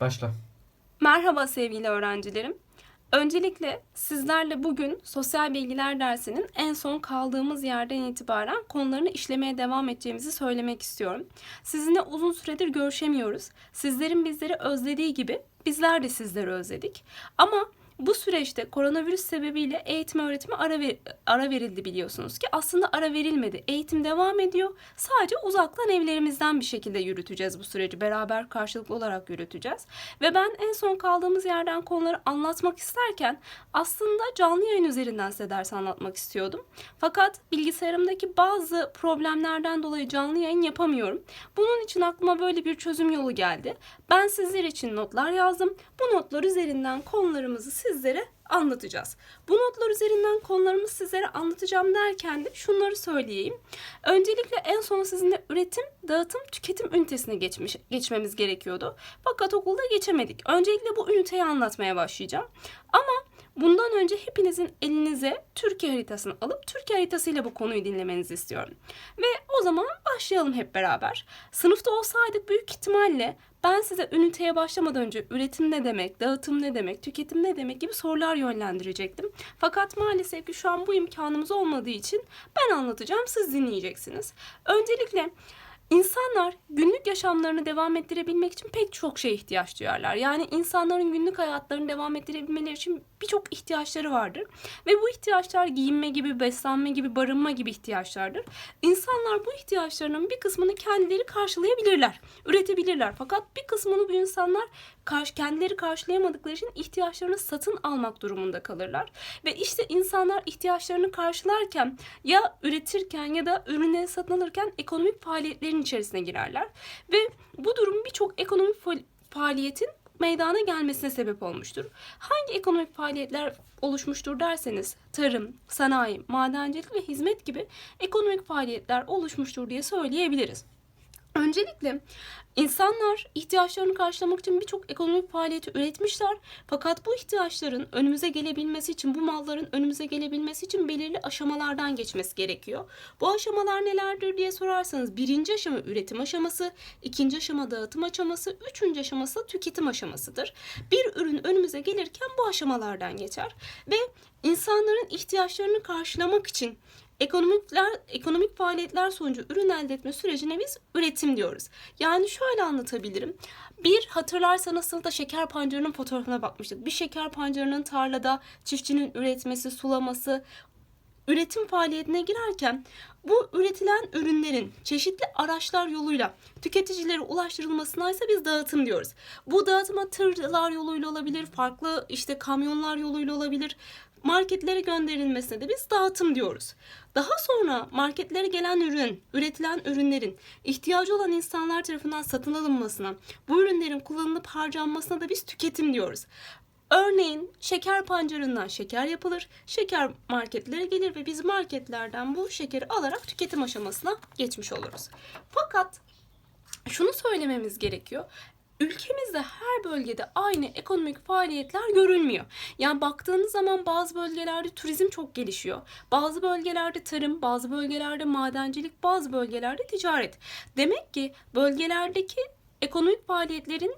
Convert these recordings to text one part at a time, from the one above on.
Başla. Merhaba sevgili öğrencilerim. Öncelikle sizlerle bugün sosyal bilgiler dersinin en son kaldığımız yerden itibaren konularını işlemeye devam edeceğimizi söylemek istiyorum. Sizinle uzun süredir görüşemiyoruz. Sizlerin bizleri özlediği gibi bizler de sizleri özledik. Ama bu süreçte koronavirüs sebebiyle eğitim öğretime ara, ver- ara verildi biliyorsunuz ki. Aslında ara verilmedi. Eğitim devam ediyor. Sadece uzaktan evlerimizden bir şekilde yürüteceğiz bu süreci. Beraber karşılıklı olarak yürüteceğiz. Ve ben en son kaldığımız yerden konuları anlatmak isterken aslında canlı yayın üzerinden size ders anlatmak istiyordum. Fakat bilgisayarımdaki bazı problemlerden dolayı canlı yayın yapamıyorum. Bunun için aklıma böyle bir çözüm yolu geldi. Ben sizler için notlar yazdım. Bu notlar üzerinden konularımızı sizlere anlatacağız. Bu notlar üzerinden konularımızı sizlere anlatacağım derken de şunları söyleyeyim. Öncelikle en son sizinle üretim, dağıtım, tüketim ünitesine geçmiş, geçmemiz gerekiyordu. Fakat okulda geçemedik. Öncelikle bu üniteyi anlatmaya başlayacağım. Ama bundan önce hepinizin elinize Türkiye haritasını alıp Türkiye haritasıyla bu konuyu dinlemenizi istiyorum. Ve o zaman başlayalım hep beraber. Sınıfta olsaydık büyük ihtimalle ben size üniteye başlamadan önce üretim ne demek, dağıtım ne demek, tüketim ne demek gibi sorular yönlendirecektim. Fakat maalesef ki şu an bu imkanımız olmadığı için ben anlatacağım, siz dinleyeceksiniz. Öncelikle İnsanlar günlük yaşamlarını devam ettirebilmek için pek çok şeye ihtiyaç duyarlar. Yani insanların günlük hayatlarını devam ettirebilmeleri için birçok ihtiyaçları vardır. Ve bu ihtiyaçlar giyinme gibi, beslenme gibi, barınma gibi ihtiyaçlardır. İnsanlar bu ihtiyaçlarının bir kısmını kendileri karşılayabilirler, üretebilirler. Fakat bir kısmını bu insanlar kendileri karşılayamadıkları için ihtiyaçlarını satın almak durumunda kalırlar. Ve işte insanlar ihtiyaçlarını karşılarken ya üretirken ya da ürünleri satın alırken ekonomik faaliyetlerin içerisine girerler. Ve bu durum birçok ekonomik fa- faaliyetin meydana gelmesine sebep olmuştur. Hangi ekonomik faaliyetler oluşmuştur derseniz tarım, sanayi, madencilik ve hizmet gibi ekonomik faaliyetler oluşmuştur diye söyleyebiliriz. Öncelikle insanlar ihtiyaçlarını karşılamak için birçok ekonomik faaliyeti üretmişler. Fakat bu ihtiyaçların önümüze gelebilmesi için, bu malların önümüze gelebilmesi için belirli aşamalardan geçmesi gerekiyor. Bu aşamalar nelerdir diye sorarsanız birinci aşama üretim aşaması, ikinci aşama dağıtım aşaması, üçüncü aşaması tüketim aşamasıdır. Bir ürün önümüze gelirken bu aşamalardan geçer ve insanların ihtiyaçlarını karşılamak için Ekonomikler, ekonomik faaliyetler sonucu ürün elde etme sürecine biz üretim diyoruz. Yani şöyle anlatabilirim. Bir hatırlarsanız sınıfta şeker pancarının fotoğrafına bakmıştık. Bir şeker pancarının tarlada çiftçinin üretmesi, sulaması, üretim faaliyetine girerken bu üretilen ürünlerin çeşitli araçlar yoluyla tüketicilere ulaştırılmasına ise biz dağıtım diyoruz. Bu dağıtıma tırlar yoluyla olabilir, farklı işte kamyonlar yoluyla olabilir. Marketlere gönderilmesine de biz dağıtım diyoruz. Daha sonra marketlere gelen ürün, üretilen ürünlerin ihtiyacı olan insanlar tarafından satın alınmasına, bu ürünlerin kullanılıp harcanmasına da biz tüketim diyoruz. Örneğin şeker pancarından şeker yapılır. Şeker marketlere gelir ve biz marketlerden bu şekeri alarak tüketim aşamasına geçmiş oluruz. Fakat şunu söylememiz gerekiyor. Ülkemizde her bölgede aynı ekonomik faaliyetler görülmüyor. Yani baktığınız zaman bazı bölgelerde turizm çok gelişiyor. Bazı bölgelerde tarım, bazı bölgelerde madencilik, bazı bölgelerde ticaret. Demek ki bölgelerdeki ekonomik faaliyetlerin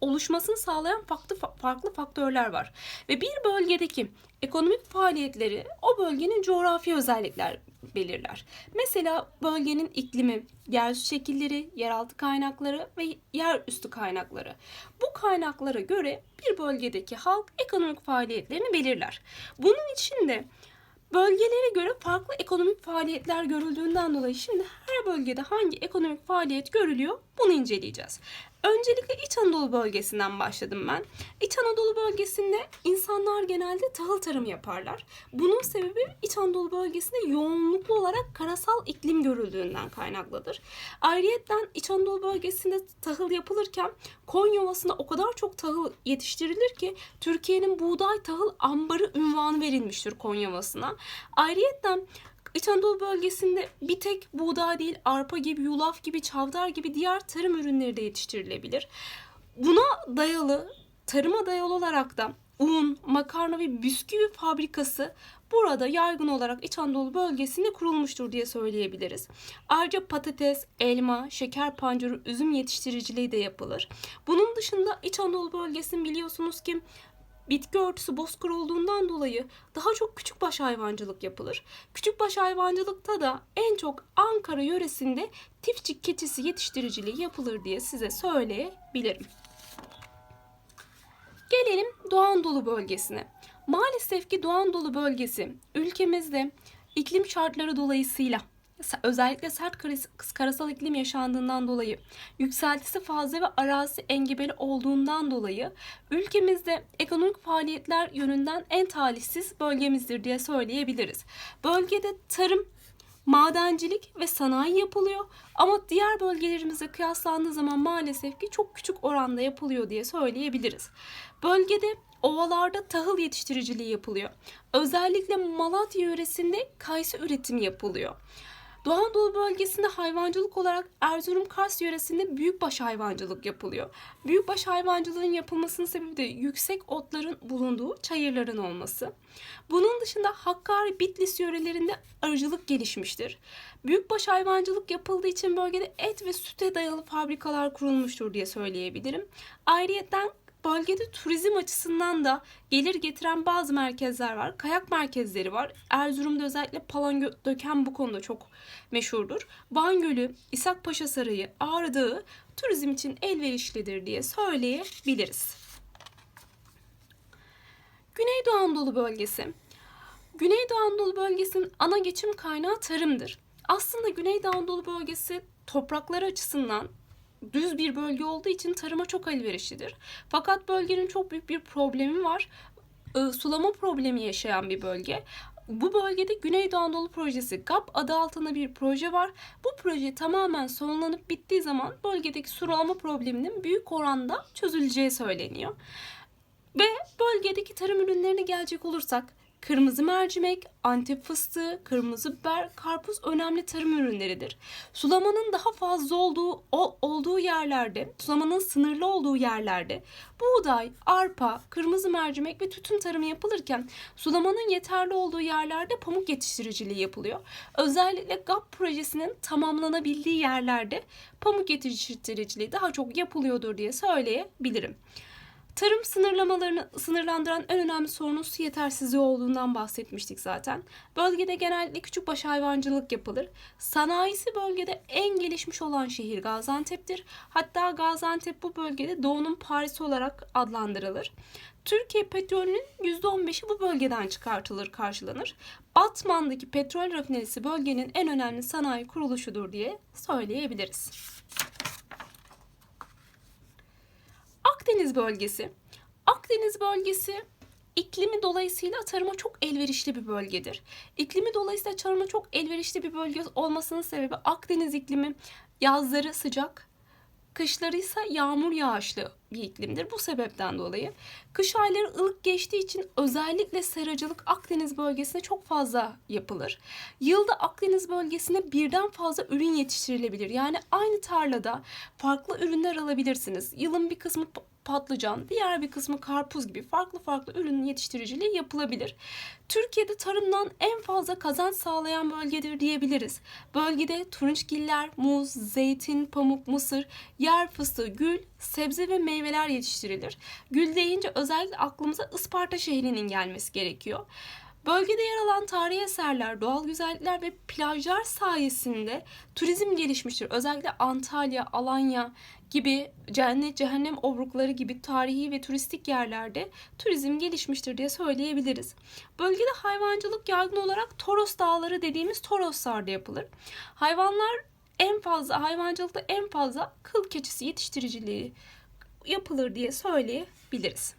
oluşmasını sağlayan farklı farklı faktörler var. Ve bir bölgedeki ekonomik faaliyetleri o bölgenin coğrafi özellikler belirler. Mesela bölgenin iklimi, yeryüzü şekilleri, yeraltı kaynakları ve yerüstü kaynakları. Bu kaynaklara göre bir bölgedeki halk ekonomik faaliyetlerini belirler. Bunun için de Bölgelere göre farklı ekonomik faaliyetler görüldüğünden dolayı şimdi her bölgede hangi ekonomik faaliyet görülüyor bunu inceleyeceğiz. Öncelikle İç Anadolu bölgesinden başladım ben. İç Anadolu bölgesinde insanlar genelde tahıl tarımı yaparlar. Bunun sebebi İç Anadolu bölgesinde yoğunluklu olarak karasal iklim görüldüğünden kaynaklıdır. Ayrıyeten İç Anadolu bölgesinde tahıl yapılırken Konya Ovası'nda o kadar çok tahıl yetiştirilir ki Türkiye'nin buğday tahıl ambarı ünvanı verilmiştir Konya Ovası'na. Ayrıyeten İç Anadolu bölgesinde bir tek buğday değil, arpa gibi, yulaf gibi, çavdar gibi diğer tarım ürünleri de yetiştirilebilir. Buna dayalı, tarıma dayalı olarak da un, makarna ve bisküvi fabrikası burada yaygın olarak İç Anadolu bölgesinde kurulmuştur diye söyleyebiliriz. Ayrıca patates, elma, şeker pancarı, üzüm yetiştiriciliği de yapılır. Bunun dışında İç Anadolu bölgesinin biliyorsunuz ki bitki örtüsü bozkır olduğundan dolayı daha çok küçükbaş hayvancılık yapılır. Küçükbaş hayvancılıkta da en çok Ankara yöresinde tifçik keçisi yetiştiriciliği yapılır diye size söyleyebilirim. Gelelim Doğu Anadolu bölgesine. Maalesef ki Doğu Anadolu bölgesi ülkemizde iklim şartları dolayısıyla özellikle sert karasal iklim yaşandığından dolayı, yükseltisi fazla ve arazi engebeli olduğundan dolayı ülkemizde ekonomik faaliyetler yönünden en talihsiz bölgemizdir diye söyleyebiliriz. Bölgede tarım, madencilik ve sanayi yapılıyor ama diğer bölgelerimize kıyaslandığı zaman maalesef ki çok küçük oranda yapılıyor diye söyleyebiliriz. Bölgede ovalarda tahıl yetiştiriciliği yapılıyor. Özellikle Malatya yöresinde kayısı üretimi yapılıyor. Doğu Anadolu bölgesinde hayvancılık olarak Erzurum Kars yöresinde büyükbaş hayvancılık yapılıyor. Büyükbaş hayvancılığın yapılmasının sebebi de yüksek otların bulunduğu çayırların olması. Bunun dışında Hakkari, Bitlis yörelerinde arıcılık gelişmiştir. Büyükbaş hayvancılık yapıldığı için bölgede et ve süte dayalı fabrikalar kurulmuştur diye söyleyebilirim. Ayrıyeten Bölgede turizm açısından da gelir getiren bazı merkezler var. Kayak merkezleri var. Erzurum'da özellikle Palandöken bu konuda çok meşhurdur. Van Gölü, İshak Paşa Sarayı, Ağrı Dağı turizm için elverişlidir diye söyleyebiliriz. Güneydoğu Anadolu bölgesi. Güneydoğu Anadolu bölgesinin ana geçim kaynağı tarımdır. Aslında Güneydoğu Anadolu bölgesi toprakları açısından düz bir bölge olduğu için tarıma çok elverişlidir. Fakat bölgenin çok büyük bir problemi var. E, sulama problemi yaşayan bir bölge. Bu bölgede Güneydoğu Anadolu Projesi GAP adı altında bir proje var. Bu proje tamamen sonlanıp bittiği zaman bölgedeki sulama probleminin büyük oranda çözüleceği söyleniyor. Ve bölgedeki tarım ürünlerine gelecek olursak Kırmızı mercimek, antep fıstığı, kırmızı biber, karpuz önemli tarım ürünleridir. Sulamanın daha fazla olduğu o, olduğu yerlerde, sulamanın sınırlı olduğu yerlerde buğday, arpa, kırmızı mercimek ve tütün tarımı yapılırken sulamanın yeterli olduğu yerlerde pamuk yetiştiriciliği yapılıyor. Özellikle GAP projesinin tamamlanabildiği yerlerde pamuk yetiştiriciliği daha çok yapılıyordur diye söyleyebilirim. Tarım sınırlamalarını sınırlandıran en önemli sorunun su yetersizliği olduğundan bahsetmiştik zaten. Bölgede genellikle küçükbaş hayvancılık yapılır. Sanayisi bölgede en gelişmiş olan şehir Gaziantep'tir. Hatta Gaziantep bu bölgede doğunun Paris olarak adlandırılır. Türkiye petrolünün %15'i bu bölgeden çıkartılır, karşılanır. Batman'daki petrol rafinerisi bölgenin en önemli sanayi kuruluşudur diye söyleyebiliriz. Akdeniz bölgesi. Akdeniz bölgesi iklimi dolayısıyla tarıma çok elverişli bir bölgedir. İklimi dolayısıyla tarıma çok elverişli bir bölge olmasının sebebi Akdeniz iklimi yazları sıcak, kışları ise yağmur yağışlı bir iklimdir. Bu sebepten dolayı kış ayları ılık geçtiği için özellikle seracılık Akdeniz bölgesinde çok fazla yapılır. Yılda Akdeniz bölgesinde birden fazla ürün yetiştirilebilir. Yani aynı tarlada farklı ürünler alabilirsiniz. Yılın bir kısmı patlıcan, diğer bir kısmı karpuz gibi farklı farklı ürün yetiştiriciliği yapılabilir. Türkiye'de tarımdan en fazla kazanç sağlayan bölgedir diyebiliriz. Bölgede turunçgiller, muz, zeytin, pamuk, mısır, yer fıstığı, gül, sebze ve meyveler yetiştirilir. Gül deyince özellikle aklımıza Isparta şehrinin gelmesi gerekiyor. Bölgede yer alan tarihi eserler, doğal güzellikler ve plajlar sayesinde turizm gelişmiştir. Özellikle Antalya, Alanya gibi cennet, cehennem obrukları gibi tarihi ve turistik yerlerde turizm gelişmiştir diye söyleyebiliriz. Bölgede hayvancılık yaygın olarak Toros Dağları dediğimiz Toroslarda yapılır. Hayvanlar en fazla hayvancılıkta en fazla kıl keçisi yetiştiriciliği yapılır diye söyleyebiliriz.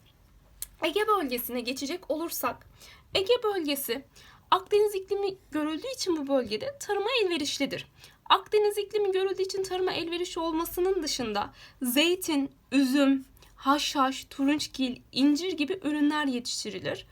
Ege bölgesine geçecek olursak Ege bölgesi Akdeniz iklimi görüldüğü için bu bölgede tarıma elverişlidir. Akdeniz iklimi görüldüğü için tarıma elverişli olmasının dışında zeytin, üzüm, haşhaş, turunçgil, incir gibi ürünler yetiştirilir.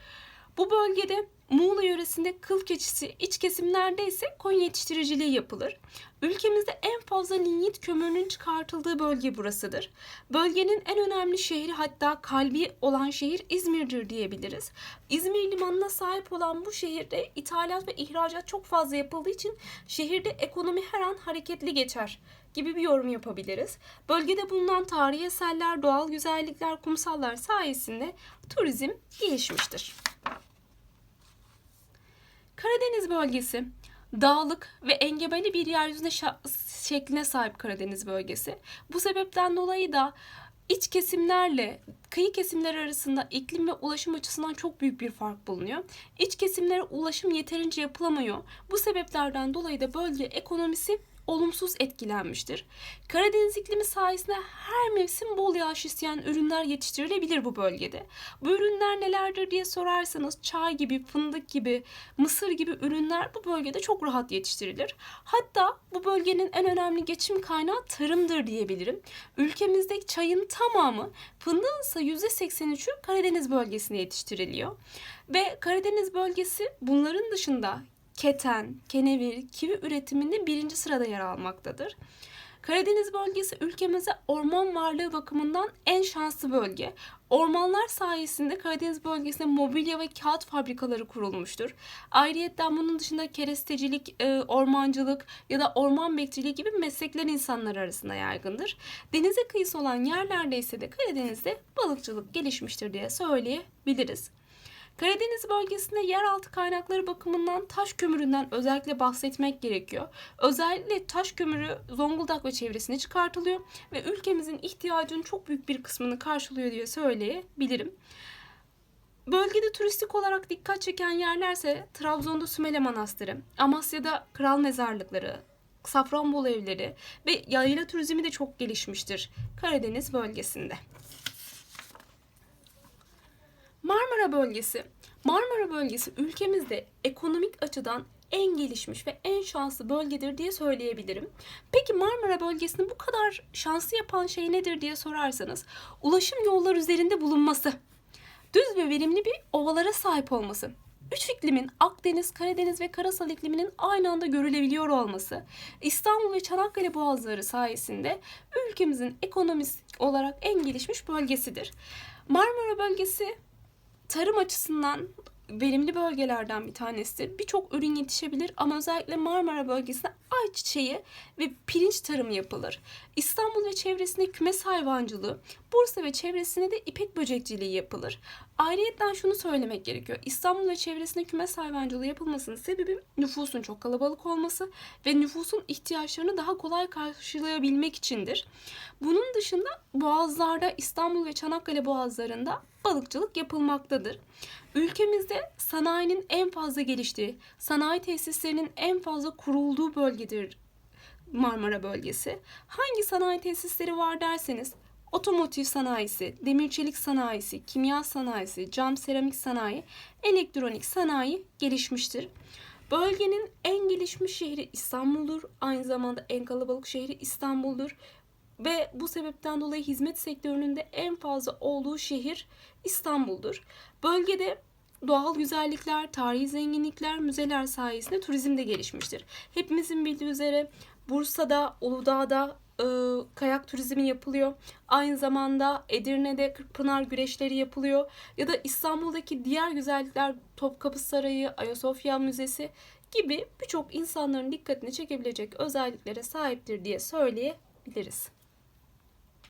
Bu bölgede Muğla yöresinde kıl keçisi, iç kesimlerde ise koyun yetiştiriciliği yapılır. Ülkemizde en fazla linyit kömürünün çıkartıldığı bölge burasıdır. Bölgenin en önemli şehri hatta kalbi olan şehir İzmir'dir diyebiliriz. İzmir limanına sahip olan bu şehirde ithalat ve ihracat çok fazla yapıldığı için şehirde ekonomi her an hareketli geçer gibi bir yorum yapabiliriz. Bölgede bulunan tarihi eserler, doğal güzellikler, kumsallar sayesinde turizm gelişmiştir. Karadeniz bölgesi dağlık ve engebeli bir yeryüzüne şekline sahip Karadeniz bölgesi. Bu sebepten dolayı da iç kesimlerle kıyı kesimler arasında iklim ve ulaşım açısından çok büyük bir fark bulunuyor. İç kesimlere ulaşım yeterince yapılamıyor. Bu sebeplerden dolayı da bölge ekonomisi olumsuz etkilenmiştir. Karadeniz iklimi sayesinde her mevsim bol yağış isteyen ürünler yetiştirilebilir bu bölgede. Bu ürünler nelerdir diye sorarsanız çay gibi, fındık gibi, mısır gibi ürünler bu bölgede çok rahat yetiştirilir. Hatta bu bölgenin en önemli geçim kaynağı tarımdır diyebilirim. Ülkemizde çayın tamamı, fındığın ise %83'ü Karadeniz bölgesinde yetiştiriliyor. Ve Karadeniz bölgesi bunların dışında keten, kenevir, kivi üretiminde birinci sırada yer almaktadır. Karadeniz bölgesi ülkemize orman varlığı bakımından en şanslı bölge. Ormanlar sayesinde Karadeniz bölgesinde mobilya ve kağıt fabrikaları kurulmuştur. Ayrıyeten bunun dışında kerestecilik, e, ormancılık ya da orman bekçiliği gibi meslekler insanlar arasında yaygındır. Denize kıyısı olan yerlerde ise de Karadeniz'de balıkçılık gelişmiştir diye söyleyebiliriz. Karadeniz bölgesinde yeraltı kaynakları bakımından taş kömüründen özellikle bahsetmek gerekiyor. Özellikle taş kömürü Zonguldak ve çevresine çıkartılıyor ve ülkemizin ihtiyacının çok büyük bir kısmını karşılıyor diye söyleyebilirim. Bölgede turistik olarak dikkat çeken yerlerse Trabzon'da Sümele Manastırı, Amasya'da Kral Mezarlıkları, Safranbolu evleri ve yayla turizmi de çok gelişmiştir Karadeniz bölgesinde. Marmara bölgesi. Marmara bölgesi ülkemizde ekonomik açıdan en gelişmiş ve en şanslı bölgedir diye söyleyebilirim. Peki Marmara bölgesini bu kadar şanslı yapan şey nedir diye sorarsanız ulaşım yolları üzerinde bulunması, düz ve verimli bir ovalara sahip olması, Üç iklimin Akdeniz, Karadeniz ve Karasal ikliminin aynı anda görülebiliyor olması, İstanbul ve Çanakkale boğazları sayesinde ülkemizin ekonomik olarak en gelişmiş bölgesidir. Marmara bölgesi tarım açısından verimli bölgelerden bir tanesidir. Birçok ürün yetişebilir ama özellikle Marmara bölgesinde ayçiçeği ve pirinç tarımı yapılır. İstanbul ve çevresinde kümes hayvancılığı, Bursa ve çevresinde de ipek böcekçiliği yapılır. Ayrıyeten şunu söylemek gerekiyor. İstanbul ve çevresinde kümes hayvancılığı yapılmasının sebebi nüfusun çok kalabalık olması ve nüfusun ihtiyaçlarını daha kolay karşılayabilmek içindir. Bunun dışında boğazlarda İstanbul ve Çanakkale boğazlarında balıkçılık yapılmaktadır. Ülkemizde sanayinin en fazla geliştiği, sanayi tesislerinin en fazla kurulduğu bölgedir Marmara bölgesi. Hangi sanayi tesisleri var derseniz otomotiv sanayisi, demir çelik sanayisi, kimya sanayisi, cam seramik sanayi, elektronik sanayi gelişmiştir. Bölgenin en gelişmiş şehri İstanbul'dur. Aynı zamanda en kalabalık şehri İstanbul'dur. Ve bu sebepten dolayı hizmet sektörünün de en fazla olduğu şehir İstanbul'dur. Bölgede doğal güzellikler, tarihi zenginlikler, müzeler sayesinde turizm de gelişmiştir. Hepimizin bildiği üzere Bursa'da, Uludağ'da e, kayak turizmi yapılıyor. Aynı zamanda Edirne'de Kırkpınar güreşleri yapılıyor. Ya da İstanbul'daki diğer güzellikler Topkapı Sarayı, Ayasofya Müzesi gibi birçok insanların dikkatini çekebilecek özelliklere sahiptir diye söyleyebiliriz.